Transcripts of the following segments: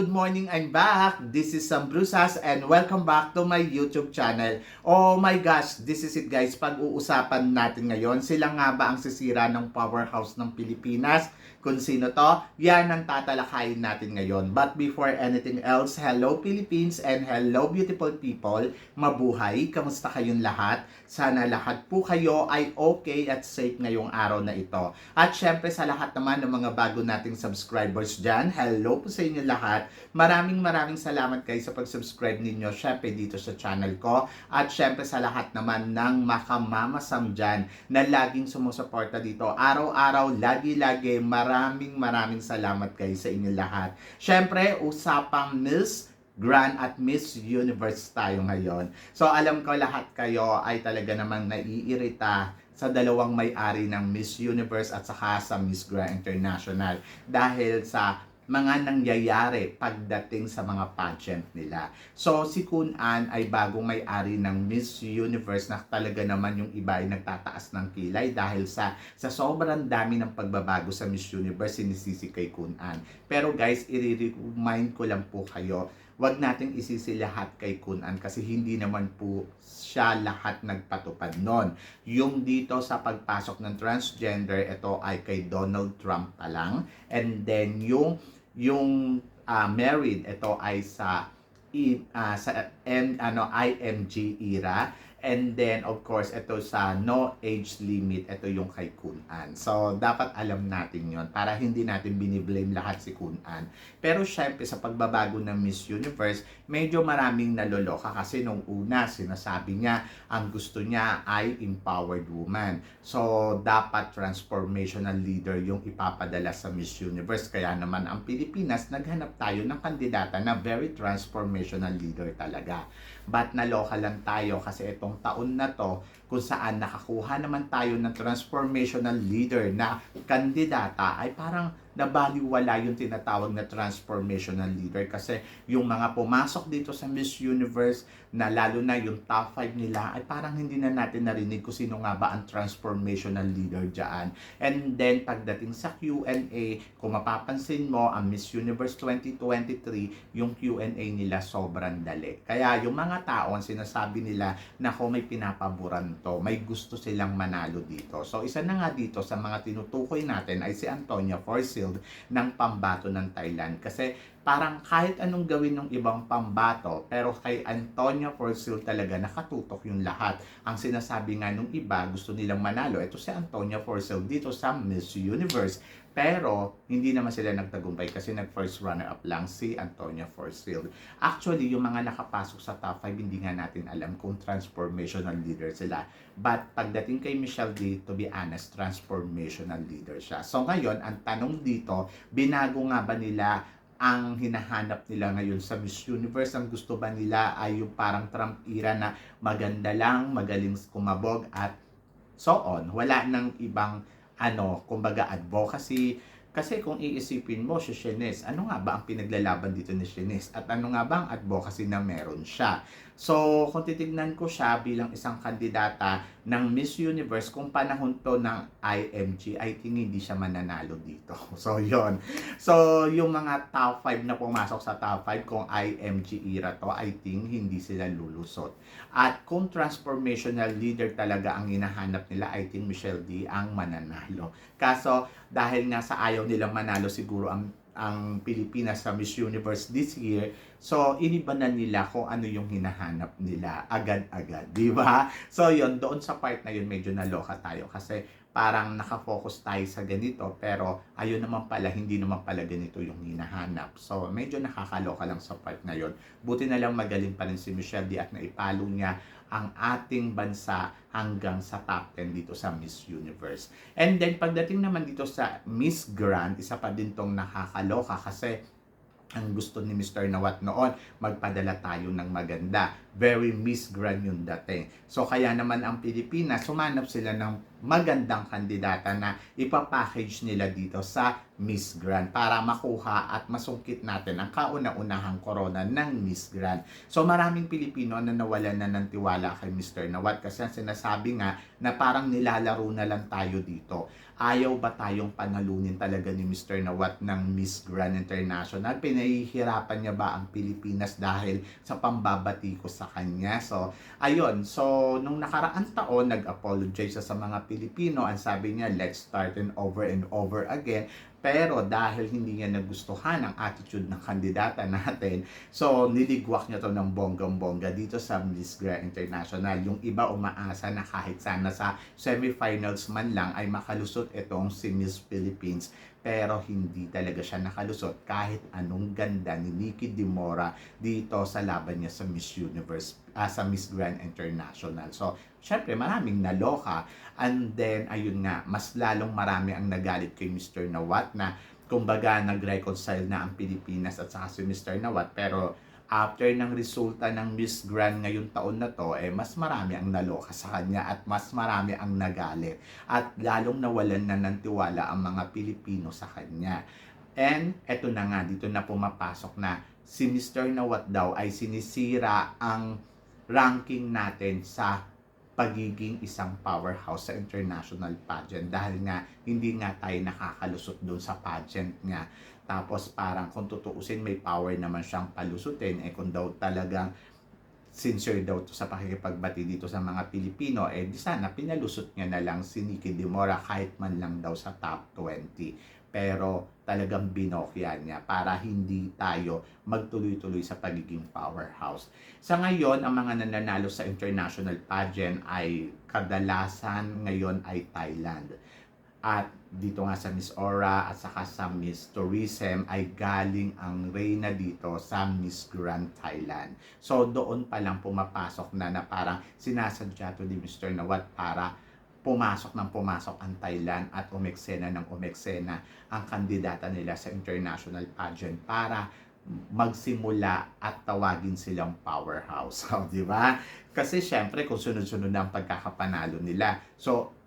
Good morning, I'm back. This is Sam Brusas and welcome back to my YouTube channel. Oh my gosh, this is it guys. Pag-uusapan natin ngayon, sila nga ba ang sisira ng powerhouse ng Pilipinas? Kung sino to, yan ang tatalakayin natin ngayon. But before anything else, hello Philippines and hello beautiful people. Mabuhay, kamusta kayong lahat? Sana lahat po kayo ay okay at safe ngayong araw na ito. At syempre sa lahat naman ng mga bago nating subscribers dyan, hello po sa inyo lahat. Maraming maraming salamat kayo sa pag-subscribe ninyo syempre dito sa channel ko. At syempre sa lahat naman ng makamamasam dyan na laging sumusuporta dito. Araw-araw, lagi-lagi, maraming maraming salamat kayo sa inyo lahat. Syempre, usapang Miss Grand at Miss Universe tayo ngayon. So alam ko lahat kayo ay talaga namang naiirita sa dalawang may-ari ng Miss Universe at saka sa Miss Grand International dahil sa mga nangyayari pagdating sa mga pageant nila. So si Kun An ay bagong may-ari ng Miss Universe na talaga naman yung iba ay nagtataas ng kilay dahil sa sa sobrang dami ng pagbabago sa Miss Universe sinisisi kay Kun An. Pero guys, i-remind ko lang po kayo wag nating isisi lahat kay Kunan kasi hindi naman po siya lahat nagpatupad nun. Yung dito sa pagpasok ng transgender, ito ay kay Donald Trump pa lang. And then yung yung uh, married, ito ay sa i, uh, sa M, ano IMG era And then, of course, ito sa no age limit, ito yung kay Kunan. So, dapat alam natin yon para hindi natin biniblame lahat si Kunan. Pero syempre, sa pagbabago ng Miss Universe, medyo maraming naloloka kasi nung una, sinasabi niya, ang gusto niya ay empowered woman. So, dapat transformational leader yung ipapadala sa Miss Universe. Kaya naman ang Pilipinas, naghanap tayo ng kandidata na very transformational leader talaga. But naloka lang tayo kasi itong taon na to kung saan nakakuha naman tayo ng transformational leader na kandidata ay parang nabaliwala yung tinatawag na transformational leader kasi yung mga pumasok dito sa Miss Universe na lalo na yung top 5 nila ay parang hindi na natin narinig kung sino nga ba ang transformational leader dyan. And then pagdating sa Q&A, kung mapapansin mo, ang Miss Universe 2023, yung Q&A nila sobrang dali. Kaya yung mga tao, ang sinasabi nila na kung may pinapaboran to, may gusto silang manalo dito. So isa na nga dito sa mga tinutukoy natin ay si Antonia Forsyth ng pambato ng Thailand. Kasi parang kahit anong gawin ng ibang pambato, pero kay Antonia Forsyth talaga nakatutok yung lahat. Ang sinasabi nga nung iba, gusto nilang manalo. Ito si Antonia Forsyth dito sa Miss Universe. Pero, hindi naman sila nagtagumpay kasi nag-first runner-up lang si Antonia Forsyth. Actually, yung mga nakapasok sa top 5, hindi nga natin alam kung transformational leader sila. But, pagdating kay Michelle D, to be honest, transformational leader siya. So, ngayon, ang tanong dito, binago nga ba nila ang hinahanap nila ngayon sa Miss Universe. Ang gusto ba nila ay yung parang Trump era na maganda lang, magaling kumabog at so on. Wala nang ibang ano, kumbaga advocacy. Kasi kung iisipin mo si Shines, ano nga ba ang pinaglalaban dito ni Shines? At ano nga ba ang advocacy na meron siya? So, kung titignan ko siya bilang isang kandidata ng Miss Universe, kung panahon to ng IMG, I think hindi siya mananalo dito. So, yon So, yung mga top 5 na pumasok sa top 5, kung IMG era to, I think hindi sila lulusot. At kung transformational leader talaga ang hinahanap nila, I think Michelle D ang mananalo. Kaso, dahil nga sa ayaw nilang manalo siguro ang ang Pilipinas sa Miss Universe this year. So, iniba na nila kung ano yung hinahanap nila agad-agad, di ba? So, yon doon sa part na yun, medyo naloka tayo kasi parang nakafocus tayo sa ganito pero ayun naman pala, hindi naman pala ganito yung hinahanap. So, medyo nakakaloka lang sa part na yun. Buti na lang magaling pa rin si Michelle D at naipalo niya ang ating bansa hanggang sa top 10 dito sa Miss Universe. And then, pagdating naman dito sa Miss Grand, isa pa din tong nakakaloka kasi ang gusto ni Mr. Nawat noon, magpadala tayo ng maganda. Very Miss Grand yung dating. So kaya naman ang Pilipinas, sumanap sila ng magandang kandidata na ipapackage nila dito sa Miss Grand para makuha at masungkit natin ang kauna-unahang korona ng Miss Grand. So maraming Pilipino na nawalan na ng tiwala kay Mr. Nawat kasi ang sinasabi nga na parang nilalaro na lang tayo dito. Ayaw ba tayong panalunin talaga ni Mr. Nawat ng Miss Grand International? Pinahihirapan niya ba ang Pilipinas dahil sa pambabati ko sa kanya? So, ayun. So, nung nakaraan taon, nag-apologize siya sa mga Pilipino. Ang sabi niya, let's start and over and over again. Pero dahil hindi niya nagustuhan ang attitude ng kandidata natin, so niligwak niya to ng bonggang-bongga dito sa Miss Grand International. Yung iba umaasa na kahit sana sa semifinals man lang ay makalusot itong si Miss Philippines. Pero hindi talaga siya nakalusot kahit anong ganda ni Nikki Dimora dito sa laban niya sa Miss Universe, ah, sa Miss Grand International. So, syempre maraming naloka. And then, ayun nga, mas lalong marami ang nagalit kay Mr. Nawat na kumbaga nag-reconcile na ang Pilipinas at saka si Mr. Nawat. Pero after ng resulta ng Miss Grand ngayong taon na to, eh mas marami ang naloka sa kanya at mas marami ang nagalit. At lalong nawalan na ng tiwala ang mga Pilipino sa kanya. And eto na nga, dito na pumapasok na si Mr. Nawat daw ay sinisira ang ranking natin sa pagiging isang powerhouse sa international pageant dahil nga hindi nga tayo nakakalusot doon sa pageant nga. Tapos parang kung tutuusin may power naman siyang palusutin eh kung daw talagang sincere daw to sa pakikipagbati dito sa mga Pilipino eh di sana pinalusot niya na lang si Nikki Dimora kahit man lang daw sa top 20 pero talagang binokya niya para hindi tayo magtuloy-tuloy sa pagiging powerhouse. Sa ngayon, ang mga nananalo sa international pageant ay kadalasan ngayon ay Thailand. At dito nga sa Miss Aura at saka sa Miss Tourism ay galing ang reyna dito sa Miss Grand Thailand. So doon pa lang pumapasok na na parang sinasadya to ni Mr. Nawat para pumasok ng pumasok ang Thailand at umeksena ng umeksena ang kandidata nila sa international pageant para magsimula at tawagin silang powerhouse. So, di ba? Kasi syempre kung sunod-sunod na ang pagkakapanalo nila. So,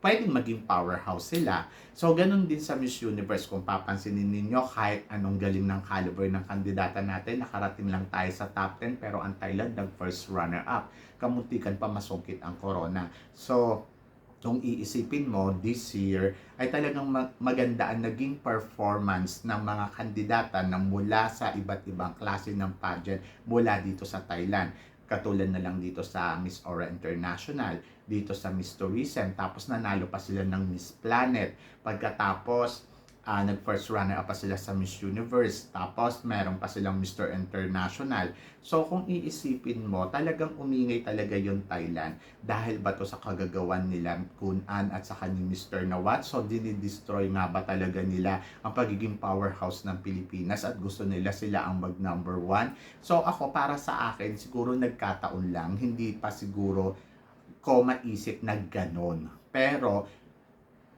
pwedeng maging powerhouse sila. So, ganun din sa Miss Universe. Kung papansinin ninyo, kahit anong galing ng caliber ng kandidata natin, nakarating lang tayo sa top 10, pero ang Thailand nag-first runner-up. Kamuntikan pa masungkit ang corona. So, kung iisipin mo, this year, ay talagang mag- maganda ang naging performance ng mga kandidata na mula sa iba't ibang klase ng pageant mula dito sa Thailand. Katulad na lang dito sa Miss Aura International, dito sa Miss Tourism, tapos nanalo pa sila ng Miss Planet. Pagkatapos, ah nag-first runner-up pa sila sa Miss Universe. Tapos, meron pa silang Mr. International. So, kung iisipin mo, talagang umingay talaga yung Thailand. Dahil ba to sa kagagawan nila Kun An at saka ni Mr. Nawat? So, dinidestroy nga ba talaga nila ang pagiging powerhouse ng Pilipinas at gusto nila sila ang mag number one? So, ako, para sa akin, siguro nagkataon lang. Hindi pa siguro ko maisip na ganon. Pero,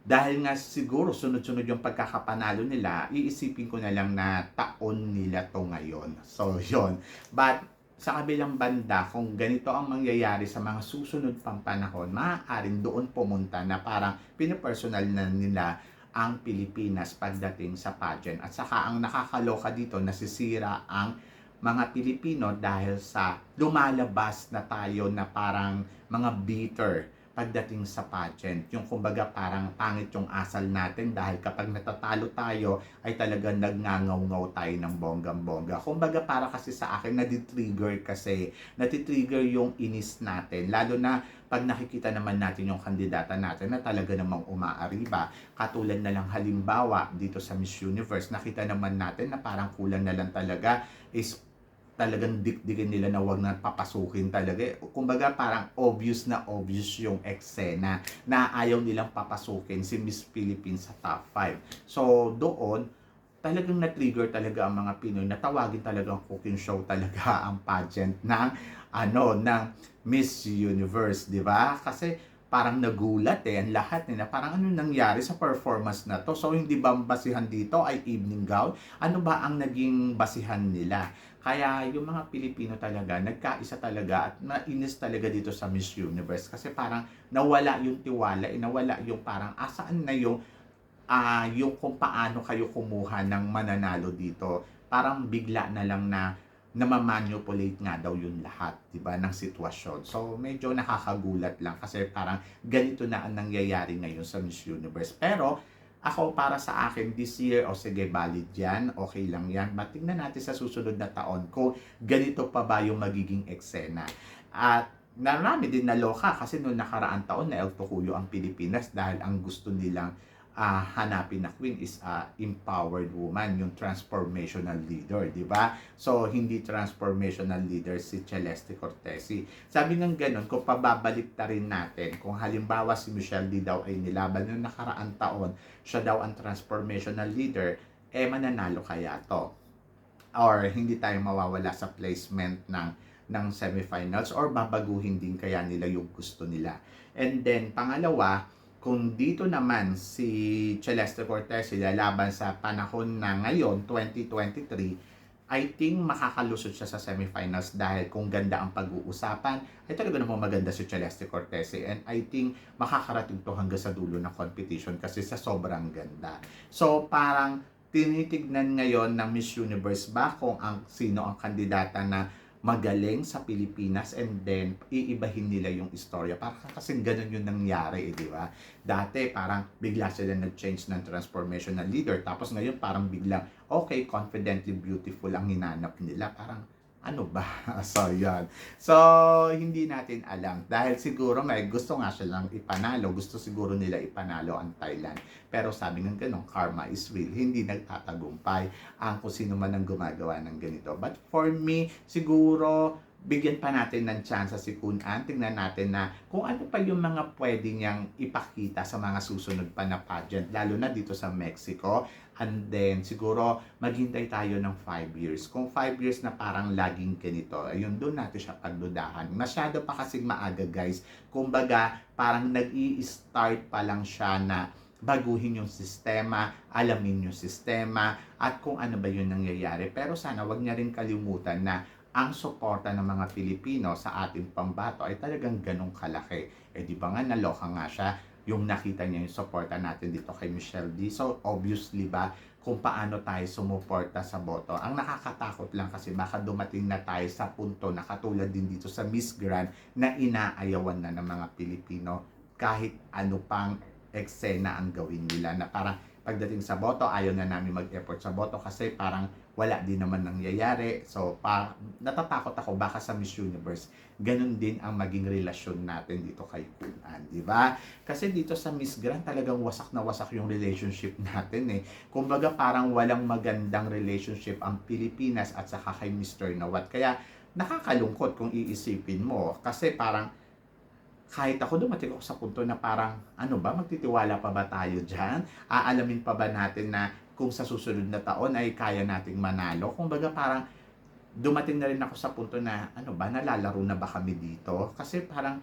dahil nga siguro sunod-sunod yung pagkakapanalo nila, iisipin ko na lang na taon nila to ngayon. So, yon But, sa kabilang banda, kung ganito ang mangyayari sa mga susunod pang panahon, maaaring doon pumunta na parang pinapersonal na nila ang Pilipinas pagdating sa pageant. At saka ang nakakaloka dito, nasisira ang mga Pilipino dahil sa lumalabas na tayo na parang mga bitter pagdating sa pageant. Yung kumbaga parang pangit yung asal natin dahil kapag natatalo tayo ay talagang nagngangaw-ngaw tayo ng bonggang-bongga. Kumbaga para kasi sa akin naditrigger kasi natitrigger yung inis natin. Lalo na pag nakikita naman natin yung kandidata natin na talaga namang umaariba. Katulad na lang halimbawa dito sa Miss Universe, nakita naman natin na parang kulang na lang talaga is talagang dikdikin nila na wag na papasukin talaga. Kumbaga parang obvious na obvious yung eksena na ayaw nilang papasukin si Miss Philippines sa top 5. So doon, talagang na-trigger talaga ang mga Pinoy na tawagin talagang cooking show talaga ang pageant ng ano ng Miss Universe, 'di ba? Kasi parang nagulat eh ang lahat nila parang ano nangyari sa performance na to so hindi ba ang basihan dito ay evening gown ano ba ang naging basihan nila kaya yung mga Pilipino talaga nagkaisa talaga at nainis talaga dito sa Miss Universe kasi parang nawala yung tiwala eh, nawala yung parang asaan na yung ah yung kung paano kayo kumuha ng mananalo dito parang bigla na lang na na manipulate nga daw yun lahat, 'di ba, ng sitwasyon. So medyo nakakagulat lang kasi parang ganito na ang nangyayari ngayon sa Miss Universe. Pero ako para sa akin this year o sige valid yan, okay lang yan. But tingnan natin sa susunod na taon kung ganito pa ba yung magiging eksena. At narami din naloka kasi noong nakaraang taon na El Tocuyo ang Pilipinas dahil ang gusto nilang ah, hanapin na queen is a empowered woman, yung transformational leader, di ba? So, hindi transformational leader si Celeste Cortesi. Sabi ng ganun, kung pababalik ta rin natin, kung halimbawa si Michelle D daw ay nilaban noong nakaraang taon, siya daw ang transformational leader, eh mananalo kaya to? Or hindi tayo mawawala sa placement ng ng semifinals or babaguhin din kaya nila yung gusto nila. And then, pangalawa, kung dito naman si Celeste Cortez lalaban sa panahon na ngayon, 2023, I think makakalusot siya sa semifinals dahil kung ganda ang pag-uusapan, ay talaga namang maganda si Celeste Cortez. And I think makakarating to hanggang sa dulo ng competition kasi sa sobrang ganda. So parang tinitignan ngayon ng Miss Universe ba kung ang sino ang kandidata na magaling sa Pilipinas and then iibahin nila yung istorya. Parang kasi ganun yung nangyari, eh, di ba? Dati parang bigla sila nag-change ng transformational leader tapos ngayon parang biglang okay, confidently beautiful ang hinanap nila. Parang ano ba? so, yan. So, hindi natin alam. Dahil siguro may gusto nga siya lang ipanalo. Gusto siguro nila ipanalo ang Thailand. Pero sabi ng ganun, karma is real. Hindi nagtatagumpay ang kung sino man ang gumagawa ng ganito. But for me, siguro bigyan pa natin ng chance si Kun An. Tingnan natin na kung ano pa yung mga pwede niyang ipakita sa mga susunod pa na pageant, lalo na dito sa Mexico. And then, siguro, maghintay tayo ng 5 years. Kung 5 years na parang laging ganito, ayun, doon natin siya pagdudahan. Masyado pa kasing maaga, guys. Kumbaga, parang nag-i-start pa lang siya na baguhin yung sistema, alamin yung sistema, at kung ano ba yun nangyayari. Pero sana wag niya rin kalimutan na ang suporta ng mga Pilipino sa ating pambato ay talagang ganong kalaki. Eh di ba nga naloka nga siya yung nakita niya yung suporta natin dito kay Michelle D. So obviously ba kung paano tayo sumuporta sa boto. Ang nakakatakot lang kasi baka dumating na tayo sa punto na katulad din dito sa Miss Grand na inaayawan na ng mga Pilipino kahit ano pang eksena ang gawin nila na parang pagdating sa boto ayaw na namin mag-effort sa boto kasi parang wala din naman nangyayari. So, pa, natatakot ako baka sa Miss Universe, ganun din ang maging relasyon natin dito kay Kunan, di ba? Kasi dito sa Miss Grand, talagang wasak na wasak yung relationship natin eh. Kumbaga parang walang magandang relationship ang Pilipinas at saka kay Mr. Nawat. Kaya nakakalungkot kung iisipin mo. Kasi parang kahit ako dumating ako sa punto na parang, ano ba, magtitiwala pa ba tayo dyan? Aalamin pa ba natin na kung sa susunod na taon ay kaya nating manalo? Kung baga parang, dumating na rin ako sa punto na, ano ba, nalalaro na ba kami dito? Kasi parang,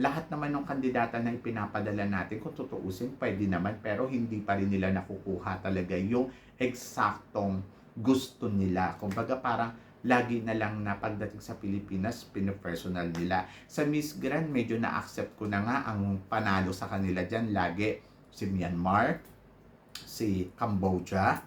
lahat naman ng kandidata na ipinapadala natin, kung tutuusin, pwede naman, pero hindi pa rin nila nakukuha talaga yung eksaktong gusto nila. Kung baga parang, lagi na lang na pagdating sa Pilipinas, pinopersonal nila. Sa Miss Grand, medyo na-accept ko na nga ang panalo sa kanila dyan. Lagi si Myanmar, si Cambodia,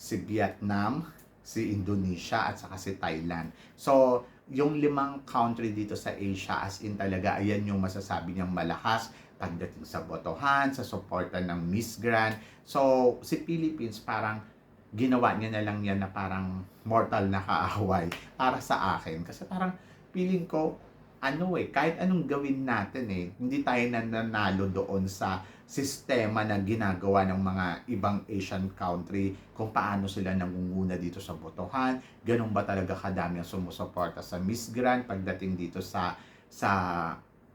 si Vietnam, si Indonesia, at saka si Thailand. So, yung limang country dito sa Asia, as in talaga, ayan yung masasabi niyang malakas pagdating sa botohan, sa suporta ng Miss Grand. So, si Philippines parang ginawa niya na lang yan na parang mortal na kaaway para sa akin. Kasi parang feeling ko, ano eh, kahit anong gawin natin eh, hindi tayo nananalo doon sa sistema na ginagawa ng mga ibang Asian country kung paano sila nangunguna dito sa botohan, ganun ba talaga kadami ang sumusuporta sa Miss Grand pagdating dito sa sa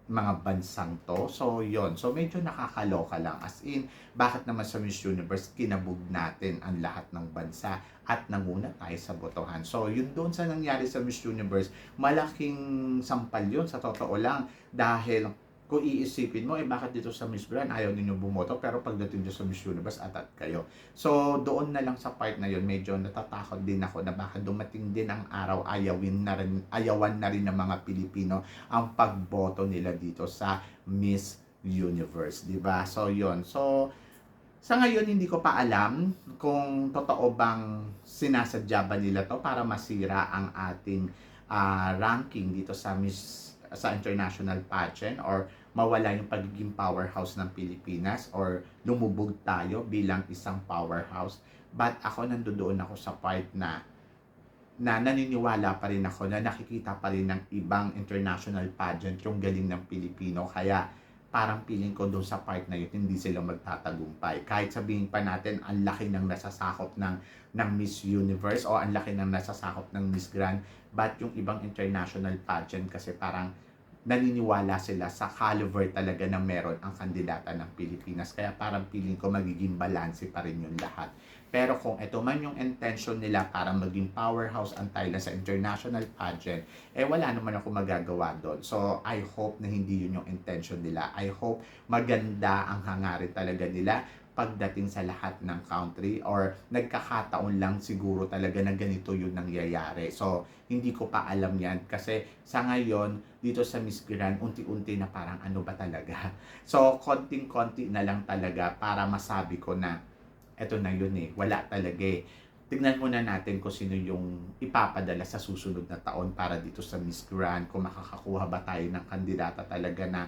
mga bansang to. So, yon So, medyo nakakaloka lang. As in, bakit naman sa Miss Universe, kinabog natin ang lahat ng bansa at nanguna tayo sa botohan. So, yun doon sa nangyari sa Miss Universe, malaking sampal yun sa totoo lang. Dahil kung iisipin mo, eh bakit dito sa Miss Grand ayaw ninyo bumoto pero pagdating dito sa Miss Universe atat kayo. So doon na lang sa part na yun, medyo natatakot din ako na baka dumating din ang araw ayawin na rin, ayawan na rin ng mga Pilipino ang pagboto nila dito sa Miss Universe, di ba? So yon So Sa ngayon, hindi ko pa alam kung totoo bang sinasadya ba nila to para masira ang ating ah, ranking dito sa Miss sa international pageant or mawala yung pagiging powerhouse ng Pilipinas or lumubog tayo bilang isang powerhouse. But ako nandoon ako sa part na na naniniwala pa rin ako na nakikita pa rin ng ibang international pageant yung galing ng Pilipino. Kaya parang feeling ko doon sa part na yun, hindi sila magtatagumpay. Kahit sabihin pa natin, ang laki ng nasasakop ng, ng Miss Universe o ang laki ng nasasakop ng Miss Grand, but yung ibang international pageant kasi parang naniniwala sila sa caliber talaga na meron ang kandidata ng Pilipinas. Kaya parang feeling ko magiging balanse pa rin yung lahat. Pero kung ito man yung intention nila para maging powerhouse ang Thailand sa international pageant, eh wala naman ako magagawa doon. So I hope na hindi yun yung intention nila. I hope maganda ang hangarin talaga nila pagdating sa lahat ng country or nagkakataon lang siguro talaga na ganito yung nangyayari. So, hindi ko pa alam yan kasi sa ngayon, dito sa Miss Grand, unti-unti na parang ano ba talaga. So, konting-konti na lang talaga para masabi ko na eto na yun eh, wala talaga eh. Tignan muna natin kung sino yung ipapadala sa susunod na taon para dito sa Miss Grand, kung makakakuha ba tayo ng kandidata talaga na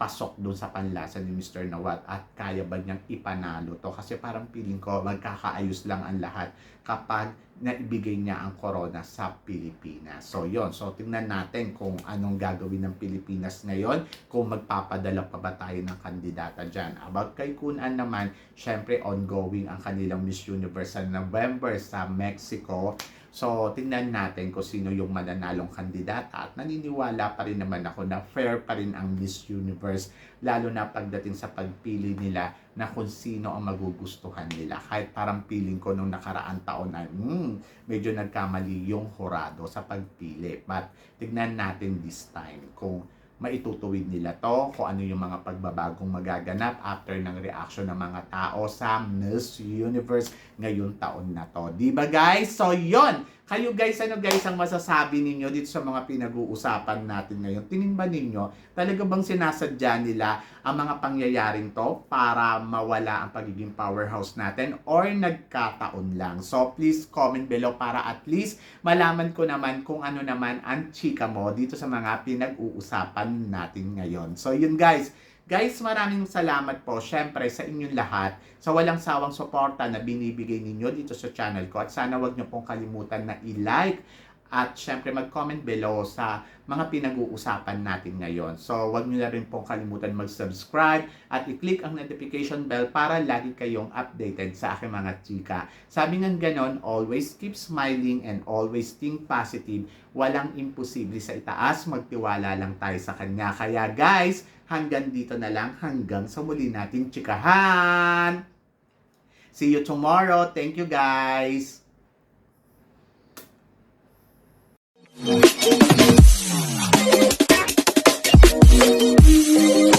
pasok doon sa panlasa ni Mr. Nawat at kaya ba niyang ipanalo to kasi parang feeling ko magkakaayos lang ang lahat kapag naibigay niya ang corona sa Pilipinas. So yon so tingnan natin kung anong gagawin ng Pilipinas ngayon, kung magpapadala pa ba tayo ng kandidata dyan. About kay Kunan naman, syempre ongoing ang kanilang Miss Universe sa November sa Mexico. So, tingnan natin kung sino yung mananalong kandidata at naniniwala pa rin naman ako na fair pa rin ang Miss Universe lalo na pagdating sa pagpili nila na kung sino ang magugustuhan nila. Kahit parang feeling ko nung nakaraan taon na hmm, medyo nagkamali yung horado sa pagpili. But tignan natin this time kung maitutuwid nila to, kung ano yung mga pagbabagong magaganap after ng reaction ng mga tao sa Miss Universe ngayong taon na to. Di ba guys? So yon kayo guys, ano guys ang masasabi ninyo dito sa mga pinag-uusapan natin ngayon? Tingin ba ninyo, talaga bang sinasadya nila ang mga pangyayaring to para mawala ang pagiging powerhouse natin or nagkataon lang? So please comment below para at least malaman ko naman kung ano naman ang chika mo dito sa mga pinag-uusapan natin ngayon. So yun guys, Guys, maraming salamat po syempre sa inyong lahat sa walang sawang suporta na binibigay ninyo dito sa channel ko at sana wag niyo pong kalimutan na i-like at syempre mag-comment below sa mga pinag-uusapan natin ngayon. So, wag niyo na rin pong kalimutan mag-subscribe at i-click ang notification bell para lagi kayong updated sa aking mga chika. Sabi ng ganon, always keep smiling and always think positive. Walang imposible sa itaas, magtiwala lang tayo sa kanya. Kaya guys, hanggang dito na lang hanggang sa muli nating tsikahan. See you tomorrow. Thank you guys. Thank you.